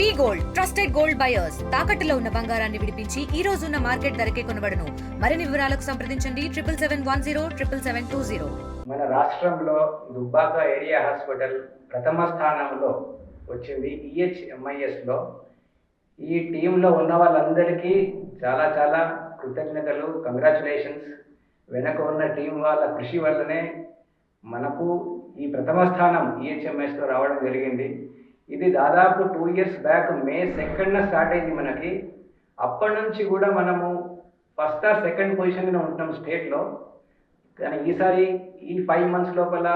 V gold trusted gold buyers తాకట్టులో ఉన్న బంగారాన్ని విడిపించి ఈ రోజు ఉన్న మార్కెట్ ధరకే కొనబడను. మరిన్ని వివరాలకు సంప్రదించండి triple seven one zero triple seven two zero. మన రాష్ట్రంలో దుబ్బాక ఏరియా హాస్పిటల్ ప్రథమ స్థానంలో వచ్చింది ఈహెచ్ఎంఐఎస్లో. ఈ టీంలో ఉన్న వాళ్ళందరికీ చాలా చాలా కృతజ్ఞతలు కంగ్రాచులేషన్స్. వెనక ఉన్న టీం వాళ్ళ కృషి వల్లనే మనకు ఈ ప్రథమ స్థానం ఈహెచ్ఎంఎస్లో రావడం జరిగింది. ఇది దాదాపు టూ ఇయర్స్ బ్యాక్ మే సెకండ్న స్టార్ట్ అయింది మనకి. అప్పటి నుంచి కూడా మనము ఫస్ట్ ఆర్ సెకండ్ పొజిషన్లో ఉంటున్నాం స్టేట్లో కానీ ఈసారి ఈ ఫైవ్ మంత్స్ లోపల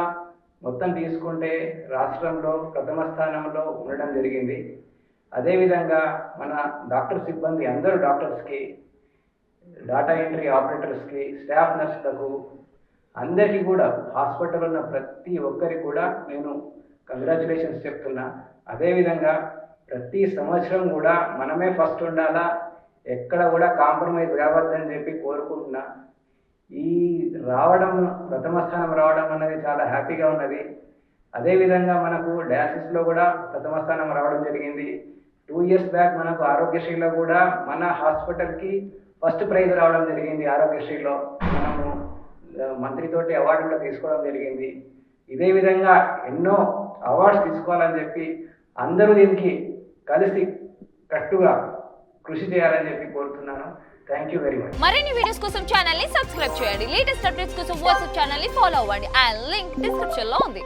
మొత్తం తీసుకుంటే రాష్ట్రంలో ప్రథమ స్థానంలో ఉండడం జరిగింది. అదేవిధంగా మన డాక్టర్ సిబ్బంది అందరూ డాక్టర్స్కి డాటా ఎంట్రీ ఆపరేటర్స్కి స్టాఫ్ నర్సులకు అందరికీ కూడా హాస్పిటల్ ఉన్న ప్రతి ఒక్కరికి కూడా నేను కంగ్రాచులేషన్స్ చెప్తున్నా. అదేవిధంగా ప్రతి సంవత్సరం కూడా మనమే ఫస్ట్ ఉండాలా? ఎక్కడ కూడా కాంప్రమైజ్ కావద్దని చెప్పి కోరుకుంటున్నా. ఈ రావడం ప్రథమ స్థానం రావడం అనేది చాలా హ్యాపీగా ఉన్నది. అదేవిధంగా మనకు డయాసిస్లో కూడా ప్రథమ స్థానం రావడం జరిగింది. టూ ఇయర్స్ బ్యాక్ మనకు ఆరోగ్యశ్రీలో కూడా మన హాస్పిటల్కి ఫస్ట్ ప్రైజ్ రావడం జరిగింది ఆరోగ్యశ్రీలో. మనము మంత్రితోటి అవార్డు కూడా తీసుకోవడం జరిగింది. ఇదే విధంగా ఎన్నో అవార్డ్స్ తీసుకోవాలని చెప్పి అందరూ దీనికి కలిసి కట్టుగా కృషి చేయాలని చెప్పి కోరుతున్నాను. థ్యాంక్ యూ వెరీ మచ్ మరిన్ని వీడియోస్ కోసం ఛానల్ని సబ్స్క్రైబ్ చేయండి. లేటెస్ట్ అప్డేట్స్ కోసం వాట్సాప్ ఛానల్ని ఫాలో అవ్వండి. అండ్ లింక్ డిస్క్రిప్షన్లో ఉంది.